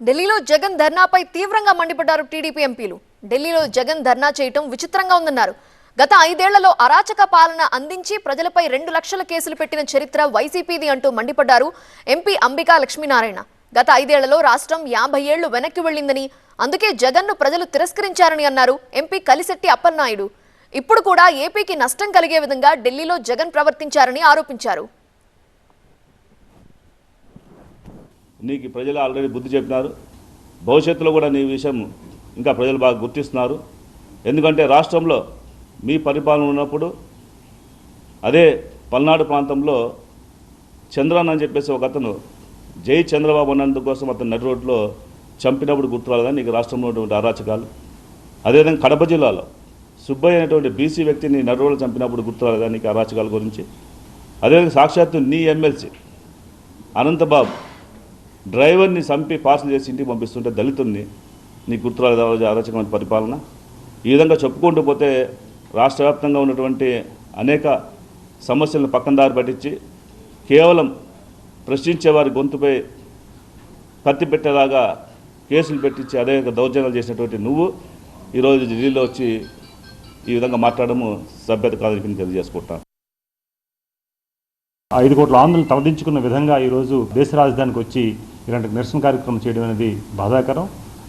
ఢిల్లీలో జగన్ ధర్నాపై తీవ్రంగా మండిపడ్డారు టీడీపీ ఎంపీలు. ఢిల్లీలో జగన్ ధర్నా చేయటం విచిత్రంగా ఉందన్నారు. గత ఐదేళ్ళలో అరాచక పాలన అందించి ప్రజలపై రెండు లక్షల కేసులు పెట్టిన చరిత్ర వైసీపీది అంటూ మండిపడ్డారు ఎంపీ అంబికా లక్ష్మీనారాయణ. గత ఐదేళ్ళలో రాష్ట్రం యాభై ఏళ్ళు వెనక్కి వెళ్ళిందని అందుకే జగన్ను ప్రజలు తిరస్కరించారని అన్నారు ఎంపీ కలిశెట్టి అప్పలనాయుడు. ఇప్పుడు కూడా ఏపీకి నష్టం కలిగే విధంగా ఢిల్లీలో జగన్ ప్రవర్తించారని ఆరోపించారు. నీకు ప్రజలు ఆల్రెడీ బుద్ధి చెప్పినారు. భవిష్యత్తులో కూడా నీ విషయం ఇంకా ప్రజలు బాగా గుర్తిస్తున్నారు. ఎందుకంటే రాష్ట్రంలో మీ పరిపాలన ఉన్నప్పుడు అదే పల్నాడు ప్రాంతంలో చంద్రన్ అని చెప్పేసి ఒక అతను జై చంద్రబాబు అన్నందుకోసం అతను నడి రోడ్లో చంపినప్పుడు గుర్తురాలేదని నీకు రాష్ట్రంలో ఉన్నటువంటి అరాచకాలు. అదేవిధంగా కడప జిల్లాలో సుబ్బయ్య అనేటువంటి బీసీ వ్యక్తిని నడి రోడ్లో చంపినప్పుడు గుర్తురాలేదా నీకు అరాచకాల గురించి? అదేవిధంగా సాక్షాత్తు నీ ఎమ్మెల్సీ అనంతబాబు డ్రైవర్ని చంపి పార్సల్ చేసి ఇంటికి పంపిస్తుంటే దళితుల్ని నీ గుర్తురాలేదు అరాచకమైన పరిపాలన? ఈ విధంగా చెప్పుకుంటూ పోతే రాష్ట్ర వ్యాప్తంగా ఉన్నటువంటి అనేక సమస్యలను పక్కన దారి పట్టించి కేవలం ప్రశ్నించే వారి గొంతుపై కత్తి పెట్టేలాగా కేసులు పెట్టించి అదే దౌర్జన్యాలు చేసినటువంటి నువ్వు ఈరోజు ఢిల్లీలో వచ్చి ఈ విధంగా మాట్లాడము సభ్యత కాదని తెలియజేసుకుంటాను. ఐదు కోట్ల ఆందోళన తలదించుకున్న విధంగా ఈరోజు దేశ రాజధానికి వచ్చి ఇలాంటి నిరసన కార్యక్రమం చేయడం అనేది బాధాకరం.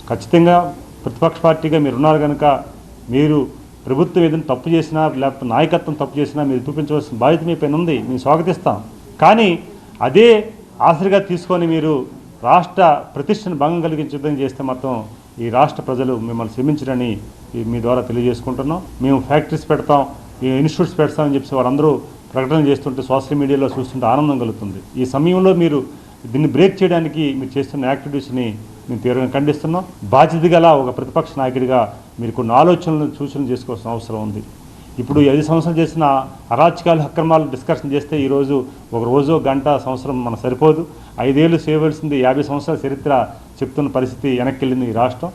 ఖచ్చితంగా ప్రతిపక్ష పార్టీగా మీరు ఉన్నారు కనుక మీరు ప్రభుత్వం ఏదైనా తప్పు చేసినా లేకపోతే నాయకత్వం తప్పు చేసినా మీరు చూపించవలసిన బాధ్యత మీ పైన ఉంది. మేము స్వాగతిస్తాం. కానీ అదే ఆసరిగా తీసుకొని మీరు రాష్ట్ర ప్రతిష్టను భంగం కలిగించడం చేస్తే మాత్రం ఈ రాష్ట్ర ప్రజలు మిమ్మల్ని శ్రమించరని మీ ద్వారా తెలియజేసుకుంటున్నాం. మేము ఫ్యాక్టరీస్ పెడతాం ఇన్స్టిట్యూట్స్ పెడతామని చెప్పి వారందరూ ప్రకటన చేస్తుంటే సోషల్ మీడియాలో చూస్తుంటే ఆనందం కలుగుతుంది. ఈ సమయంలో మీరు దీన్ని బ్రేక్ చేయడానికి మీరు చేస్తున్న యాక్టివిటీస్ని మేము తీవ్రంగా ఖండిస్తున్నాం. బాధ్యత గల ఒక ప్రతిపక్ష నాయకుడిగా మీరు కొన్ని ఆలోచనలను సూచనలు చేసుకోవాల్సిన అవసరం ఉంది. ఇప్పుడు ఐదు సంవత్సరాలు చేసిన అరాచకాలు అక్రమాలు డిస్కషన్ చేస్తే ఈరోజు ఒక రోజు గంట సంవత్సరం మన సరిపోదు. ఐదేళ్ళు చేయవలసింది యాభై సంవత్సరాల చరిత్ర చెప్తున్న పరిస్థితి వెనక్కి వెళ్ళింది ఈ రాష్ట్రం.